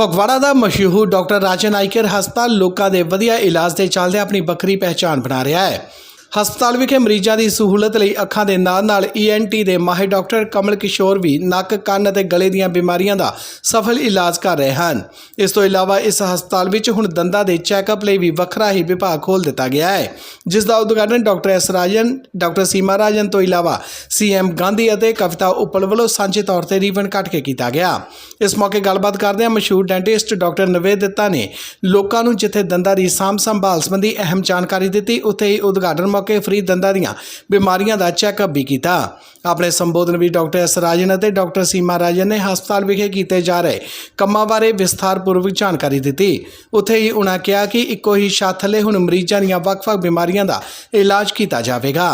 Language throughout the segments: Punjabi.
ਫਗਵਾੜਾ ਦਾ ਮਸ਼ਹੂਰ ਡਾਕਟਰ ਰਾਜਨ ਆਈਕਰ ਹਸਪਤਾਲ ਲੋਕਾਂ ਦੇ ਵਧੀਆ ਇਲਾਜ ਦੇ ਚੱਲਦੇ ਆਪਣੀ ਵੱਖਰੀ ਪਹਿਚਾਣ ਬਣਾ ਰਿਹਾ ਹੈ। ਹਸਪਤਾਲ ਵਿਖੇ ਮਰੀਜ਼ਾਂ ਦੀ ਸਹੂਲਤ ਲਈ ਅੱਖਾਂ ਦੇ ਨਾਲ-ਨਾਲ ਈਐਨਟੀ ਦੇ ਮਾਹਿਰ ਡਾਕਟਰ ਕਮਲ ਕਿਸ਼ੋਰ ਵੀ ਨੱਕ, ਕੰਨ ਅਤੇ ਗਲੇ ਦੀਆਂ ਬਿਮਾਰੀਆਂ ਦਾ ਸਫਲ ਇਲਾਜ ਕਰ ਰਹੇ ਹਨ। ਇਸ ਤੋਂ ਇਲਾਵਾ ਇਸ ਹਸਪਤਾਲ ਵਿੱਚ ਹੁਣ ਦੰਦਾਂ ਦੇ ਚੈੱਕਅਪ ਲਈ ਵੀ ਵੱਖਰਾ ਹੀ ਵਿਭਾਗ ਖੋਲ ਦਿੱਤਾ ਗਿਆ ਹੈ। ਜਿਸ ਦਾ ਉਦਘਾਟਨ doctor S Rajan, doctor Seema Rajan ਤੋਂ ਇਲਾਵਾ ਸੀਐਮ ਗਾਂਧੀ ਅਤੇ ਕਵਿਤਾ ਉਪਲ ਵੱਲੋਂ ਸਾਂਝੇ ਤੌਰ ਤੇ ਰੀਵਨ ਕੱਟ ਕੇ ਕੀਤਾ ਗਿਆ। ਇਸ ਮੌਕੇ ਗੱਲਬਾਤ ਕਰਦਿਆਂ ਮਸ਼ਹੂਰ ਡੈਂਟਿਸਟ ਡਾਕਟਰ ਨਵੇਦ ਦਿੱਤਾ ਨੇ, ਲੋਕਾਂ ਨੂੰ ਜਿੱਥੇ ਦੰਦਾਂ ਦੀ ਸਾਂਭ ਸੰਭਾਲ ਸੰਬੰਧੀ ਅਹਿਮ ਜਾਣਕਾਰੀ ਦਿੱਤੀ, ਉੱਥੇ ਹੀ ਉਦਘਾਟਨ ਮੌਕੇ ਫ੍ਰੀ ਦੰਦਾਂ ਦੀਆਂ ਬਿਮਾਰੀਆਂ ਦਾ ਚੈੱਕਅਪ ਵੀ ਕੀਤਾ। ਆਪਣੇ ਸੰਬੋਧਨ ਵਿੱਚ ਡਾਕਟਰ ਐਸ ਰਾਜਨ ਅਤੇ ਡਾਕਟਰ ਸੀਮਾ ਰਾਜਨ ਨੇ ਹਸਪਤਾਲ ਵਿਖੇ ਕੀਤੇ ਜਾ ਰਹੇ ਕੰਮਾਂ ਬਾਰੇ ਵਿਸਥਾਰਪੂਰਵਕ ਜਾਣਕਾਰੀ ਦਿੱਤੀ। ਉੱਥੇ ਹੀ ਉਨ੍ਹਾਂ ਕਿਹਾ ਕਿ ਇੱਕੋ ਹੀ ਛੱਤ ਥੱਲੇ ਹੁਣ ਮਰੀਜ਼ਾਂ ਦੀਆਂ ਵੱਖ-ਵੱਖ ਬਿਮਾਰੀਆਂ ਦਾ ਇਲਾਜ ਕੀਤਾ ਜਾਵੇਗਾ।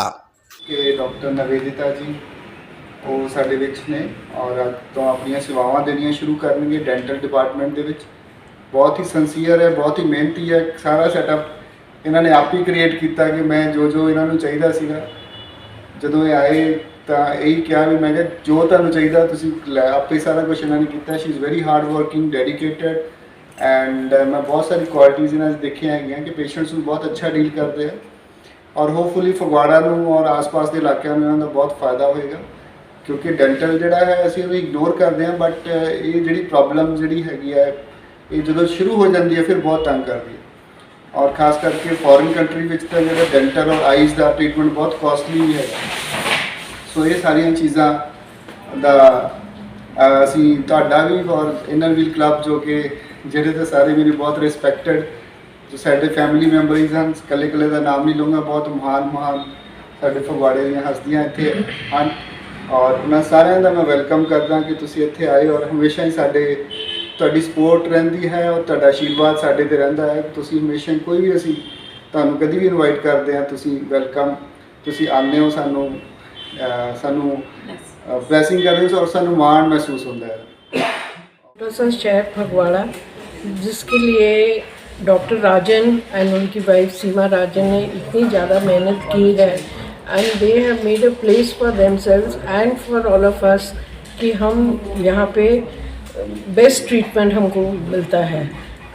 ਕਿ ਡਾਕਟਰ ਨਵੇਦਿਤਾ ਜੀ, ਉਹ ਸਾਡੇ ਵਿੱਚ ਨੇ ਔਰ ਅੱਜ ਤੋਂ ਆਪਣੀਆਂ ਸੇਵਾਵਾਂ ਦੇਣੀਆਂ ਸ਼ੁਰੂ ਕਰਨਗੇ ਡੈਂਟਲ ਡਿਪਾਰਟਮੈਂਟ ਦੇ ਵਿੱਚ। ਬਹੁਤ ਹੀ ਸੰਸੀਅਰ ਹੈ, ਬਹੁਤ ਹੀ ਮਿਹਨਤੀ ਹੈ, ਸਾਰਾ ਸੈਟਅਪ ਇਹਨਾਂ ਨੇ ਆਪ ਹੀ ਕ੍ਰੀਏਟ ਕੀਤਾ ਕਿ ਮੈਂ ਜੋ ਜੋ ਇਹਨਾਂ ਨੂੰ ਚਾਹੀਦਾ ਸੀਗਾ। ਜਦੋਂ ਇਹ ਆਏ ਤਾਂ ਇਹੀ ਕਿਹਾ ਵੀ ਮੈਂ ਕਿਹਾ, ਜੋ ਤੁਹਾਨੂੰ ਚਾਹੀਦਾ ਤੁਸੀਂ ਲੈ, ਆਪੇ ਸਾਰਾ ਕੁਝ ਇਹਨਾਂ ਨੇ ਕੀਤਾ। She is very hard working dedicated and ਮੈਂ ਬਹੁਤ ਸਾਰੀ ਕੁਆਲਿਟੀਜ਼ ਇਹਨਾਂ 'ਚ ਦੇਖੀਆਂ ਹੈਗੀਆਂ ਕਿ ਪੇਸ਼ੈਂਟਸ ਨੂੰ ਬਹੁਤ ਅੱਛਾ ਡੀਲ ਕਰਦੇ ਆ। ਔਰ ਹੋਪਫੁਲੀ ਫਗਵਾੜਾ ਨੂੰ ਔਰ ਆਸ-ਪਾਸ ਦੇ ਇਲਾਕਿਆਂ ਨੂੰ ਇਹਨਾਂ ਦਾ ਬਹੁਤ ਫਾਇਦਾ ਹੋਏਗਾ। ਕਿਉਂਕਿ ਡੈਂਟਲ ਜਿਹੜਾ ਹੈ, ਅਸੀਂ ਉਹਨੂੰ ਇਗਨੋਰ ਕਰਦੇ ਹਾਂ ਬਟ ਇਹ ਜਿਹੜੀ ਪ੍ਰੋਬਲਮ ਜਿਹੜੀ ਹੈਗੀ ਹੈ, ਇਹ ਜਦੋਂ ਸ਼ੁਰੂ ਹੋ ਜਾਂਦੀ ਹੈ, ਫਿਰ ਬਹੁਤ ਤੰਗ ਕਰਦੀ ਹੈ। ਔਰ ਖਾਸ ਕਰਕੇ ਫੋਰਨ ਕੰਟਰੀ ਵਿੱਚ ਤਾਂ ਜਿਹੜਾ ਡੈਂਟਲ ਔਰ ਆਈਜ਼ ਦਾ ਟ੍ਰੀਟਮੈਂਟ ਬਹੁਤ ਕਾਸਟਲੀ ਵੀ ਹੈਗਾ। ਸੋ ਇਹ ਸਾਰੀਆਂ ਚੀਜ਼ਾਂ ਦਾ ਅਸੀਂ ਤੁਹਾਡਾ ਵੀ ਔਰ ਇਨਰ ਵੀਲ ਕਲੱਬ ਜੋ ਕਿ ਜਿਹੜੇ ਤਾਂ ਸਾਰੇ ਮੇਰੇ ਬਹੁਤ ਰਿਸਪੈਕਟਡ ਜੋ ਸਾਡੇ ਫੈਮਿਲੀ ਮੈਂਬਰਸ ਹਨ ਕੱਲੇ ਕੱਲੇ ਦਾ ਨਾਮ ਨਹੀਂ ਲਵਾਂਗਾ ਬਹੁਤ ਮਹਾਨ ਮਹਾਨ ਸਾਡੇ ਫਗਵਾੜੇ ਦੀਆਂ ਹਸਤੀਆਂ ਇੱਥੇ ਹਨ। ਔਰ ਉਹਨਾਂ ਸਾਰਿਆਂ ਦਾ ਮੈਂ ਵੈਲਕਮ ਕਰਦਾ ਕਿ ਤੁਸੀਂ ਇੱਥੇ ਆਏ ਔਰ ਹਮੇਸ਼ਾ ਹੀ ਸਾਡੇ ਤੁਹਾਡੀ ਸਪੋਰਟ ਰਹਿੰਦੀ ਹੈ ਔਰ ਤੁਹਾਡਾ ਆਸ਼ੀਰਵਾਦ ਸਾਡੇ ਤੇ ਰਹਿੰਦਾ ਹੈ ਤੁਸੀਂ ਹਮੇਸ਼ਾ ਹੀ ਕੋਈ ਵੀ ਅਸੀਂ ਤੁਹਾਨੂੰ ਕਦੀ ਵੀ ਇਨਵਾਈਟ ਕਰਦੇ ਹਾਂ ਤੁਸੀਂ ਵੈਲਕਮ ਤੁਸੀਂ ਆਉਂਦੇ ਹੋ ਸਾਨੂੰ ਅਹ, ਸਾਨੂੰ ਬਲੇਸਿੰਗ ਕਰਦੇ ਹੋ ਔਰ ਸਾਨੂੰ ਮਾਣ ਮਹਿਸੂਸ ਹੁੰਦਾ ਹੈ डॉक्टर शहर फगवाड़ा जिसके लिए डॉक्टर राजन एंड उनकी वाइफ सीमा राजन ने इतनी ज़्यादा मेहनत की है and they have made a place for themselves and for all of us कि हम यहाँ पे बेस्ट ट्रीटमेंट हमको मिलता है।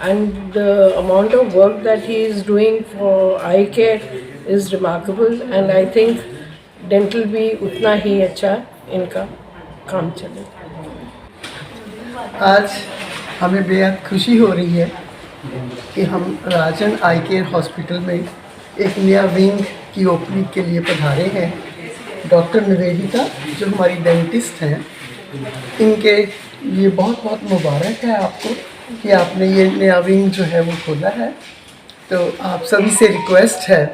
And the amount of work that he is doing for eye care is remarkable and I think dental भी उतना ही अच्छा इनका काम चले। आज हमें बेहद खुशी हो रही है कि हम राजन आई केयर हॉस्पिटल में एक नया विंग की ओपनिंग के लिए पधारे हैं। डॉक्टर निवेदिता जो हमारी डेंटिस्ट हैं इनके लिए बहुत बहुत मुबारक है आपको कि आपने ये नया विंग जो है वो खोला है। तो आप सभी से रिक्वेस्ट है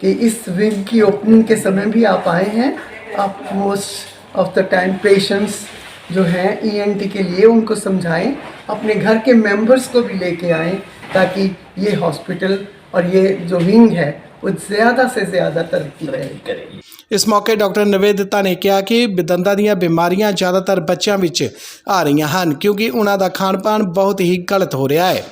कि इस विंग की ओपनिंग के समय भी आप आए हैं। आप most of the time patients जो हैं ईएनटी के लिए उनको समझाएँ। अपने घर के मेंबर्स को भी लेके आएँ ताकि ये हॉस्पिटल और ये जो विंग है, वो ज़्यादा से ज़्यादा तरक्की करे ਇਸ ਮੌਕੇ ਡਾਕਟਰ ਨਵੇਦਤਾ ਨੇ ਕਿਹਾ ਕਿ ਦੰਦਾਂ ਦੀਆਂ ਬਿਮਾਰੀਆਂ ਜ਼ਿਆਦਾਤਰ ਬੱਚਿਆਂ ਵਿੱਚ ਆ ਰਹੀਆਂ ਹਨ, ਕਿਉਂਕਿ ਉਹਨਾਂ ਦਾ ਖਾਣ ਪਾਣ ਬਹੁਤ ਹੀ ਗਲਤ ਹੋ ਰਿਹਾ ਹੈ।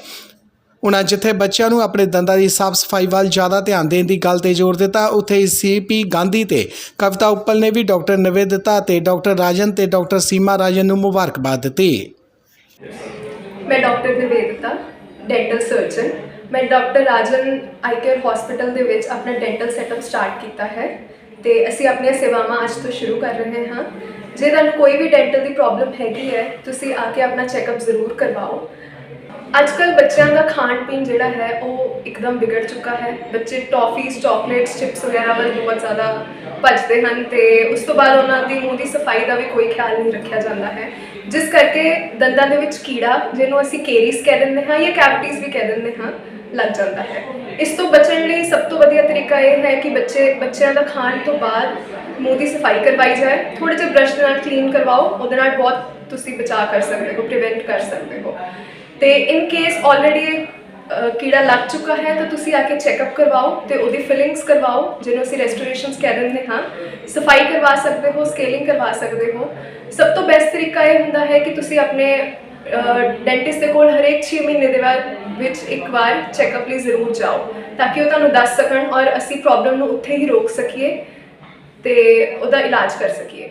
ਉਹਨਾਂ ਜਿੱਥੇ ਬੱਚਿਆਂ ਨੂੰ ਆਪਣੇ ਦੰਦਾਂ ਦੀ ਸਾਫ਼ ਸਫ਼ਾਈ ਵੱਲ ਜ਼ਿਆਦਾ ਧਿਆਨ ਦੇਣ ਦੀ ਗੱਲ ਤੇ ਜ਼ੋਰ ਦਿੱਤਾ, ਉੱਥੇ ਹੀ ਸੀਪੀ ਗਾਂਧੀ ਤੇ ਕਵਿਤਾ ਉੱਪਲ ਨੇ ਵੀ ਡਾਕਟਰ ਨਵੇਦਤਾ ਤੇ ਡਾਕਟਰ ਰਾਜਨ ਤੇ ਡਾਕਟਰ ਸੀਮਾ ਰਾਜਨ ਨੂੰ ਮੁਬਾਰਕਬਾਦ ਦਿੱਤੀ। ਮੈਂ ਡਾਕਟਰ ਨਿਵੇਦਤਾ, ਡੈਂਟਲ ਸਰਜਨ। ਮੈਂ doctor Rajan eye care hospital ਦੇ ਵਿੱਚ ਆਪਣਾ ਡੈਂਟਲ ਸੈਟਅਪ ਸਟਾਰਟ ਕੀਤਾ ਹੈ। ਤੇ ਅਸੀਂ ਆਪਣੀਆਂ ਸੇਵਾਵਾਂ ਅੱਜ ਤੋਂ ਸ਼ੁਰੂ ਕਰ ਰਹੇ ਹਾਂ। ਜੇ ਤੁਹਾਨੂੰ ਕੋਈ ਵੀ ਡੈਂਟਲ ਦੀ ਪ੍ਰੋਬਲਮ ਹੈਗੀ ਹੈ, ਤੁਸੀਂ ਆ ਕੇ ਆਪਣਾ ਚੈੱਕਅਪ ਜ਼ਰੂਰ ਕਰਵਾਓ। ਅੱਜ ਕੱਲ ਬੱਚਿਆਂ ਦਾ ਖਾਣ ਪੀਣ ਜਿਹੜਾ ਹੈ, ਉਹ ਇੱਕਦਮ ਵਿਗੜ ਚੁੱਕਾ ਹੈ। ਬੱਚੇ ਟੌਫੀਜ਼ ਚਾਕਲੇਟਸ ਚਿਪਸ ਵਗੈਰਾ ਵੱਲ ਬਹੁਤ ਜ਼ਿਆਦਾ ਭੱਜਦੇ ਹਨ ਤੇ ਉਸ ਤੋਂ ਬਾਅਦ ਉਹਨਾਂ ਦੀ ਮੂੰਹ ਦੀ ਸਫ਼ਾਈ ਦਾ ਵੀ ਕੋਈ ਖਿਆਲ ਨਹੀਂ ਰੱਖਿਆ ਜਾਂਦਾ ਹੈ। ਜਿਸ ਕਰਕੇ ਦੰਦਾਂ ਦੇ ਵਿੱਚ ਕੀੜਾ, ਜਿਹਨੂੰ ਅਸੀਂ ਕੇਰੀਸ ਕਹਿ ਦਿੰਦੇ ਹਾਂ ਜਾਂ ਕੈਵਿਟੀਜ਼ ਵੀ ਕਹਿ ਦਿੰਦੇ ਹਾਂ ਲੱਗ ਜਾਂਦਾ ਹੈ। ਇਸ ਤੋਂ ਬਚਣ ਲਈ ਸਭ ਤੋਂ ਵਧੀਆ ਤਰੀਕਾ ਇਹ ਹੈ ਕਿ ਬੱਚੇ, ਬੱਚਿਆਂ ਦਾ ਖਾਣ ਤੋਂ ਬਾਅਦ ਮੂੰਹ ਦੀ ਸਫ਼ਾਈ ਕਰਵਾਈ ਜਾਏ। ਥੋੜੇ ਜਿਹਾ ਬ੍ਰਸ਼ ਦੇ ਨਾਲ ਕਲੀਨ ਕਰਵਾਓ। ਉਹਦੇ ਨਾਲ ਬਹੁਤ ਤੁਸੀਂ ਬਚਾਅ ਕਰ ਸਕਦੇ ਹੋ ਪ੍ਰੀਵੈਂਟ ਕਰ ਸਕਦੇ ਹੋ। ਤੇ ਇਨ ਕੇਸ ਆਲਰੇਡੀ ਕੀੜਾ ਲੱਗ ਚੁੱਕਾ ਹੈ, ਤਾਂ ਤੁਸੀਂ ਆ ਕੇ ਚੈੱਕਅਪ ਕਰਵਾਓ ਤੇ ਉਹਦੀ ਫਿਲਿੰਗਸ ਕਰਵਾਓ, ਜਿਹਨੂੰ ਅਸੀਂ ਰੈਸਟੋਰੇਸ਼ਨਸ ਕਹਿ ਦਿੰਦੇ ਹਾਂ। ਸਫ਼ਾਈ ਕਰਵਾ ਸਕਦੇ ਹੋ ਸਕੇਲਿੰਗ ਕਰਵਾ ਸਕਦੇ ਹੋ। ਸਭ ਤੋਂ ਬੈਸਟ ਤਰੀਕਾ ਇਹ ਹੁੰਦਾ ਹੈ ਕਿ ਤੁਸੀਂ ਆਪਣੇ ਡੈਂਟਿਸਟ ਦੇ ਕੋਲ ਹਰੇਕ 6 ਮਹੀਨੇ ਦੇ ਬਾਅਦ ਵਿੱਚ ਇੱਕ ਵਾਰ ਚੈੱਕਅਪ ਲਈ ਜ਼ਰੂਰ ਜਾਓ, ਤਾਂ ਕਿ ਉਹ ਤੁਹਾਨੂੰ ਦੱਸ ਸਕਣ ਔਰ ਅਸੀਂ ਪ੍ਰੋਬਲਮ ਨੂੰ ਉੱਥੇ ਹੀ ਰੋਕ ਸਕੀਏ ਤੇ ਉਹਦਾ ਇਲਾਜ ਕਰ ਸਕੀਏ।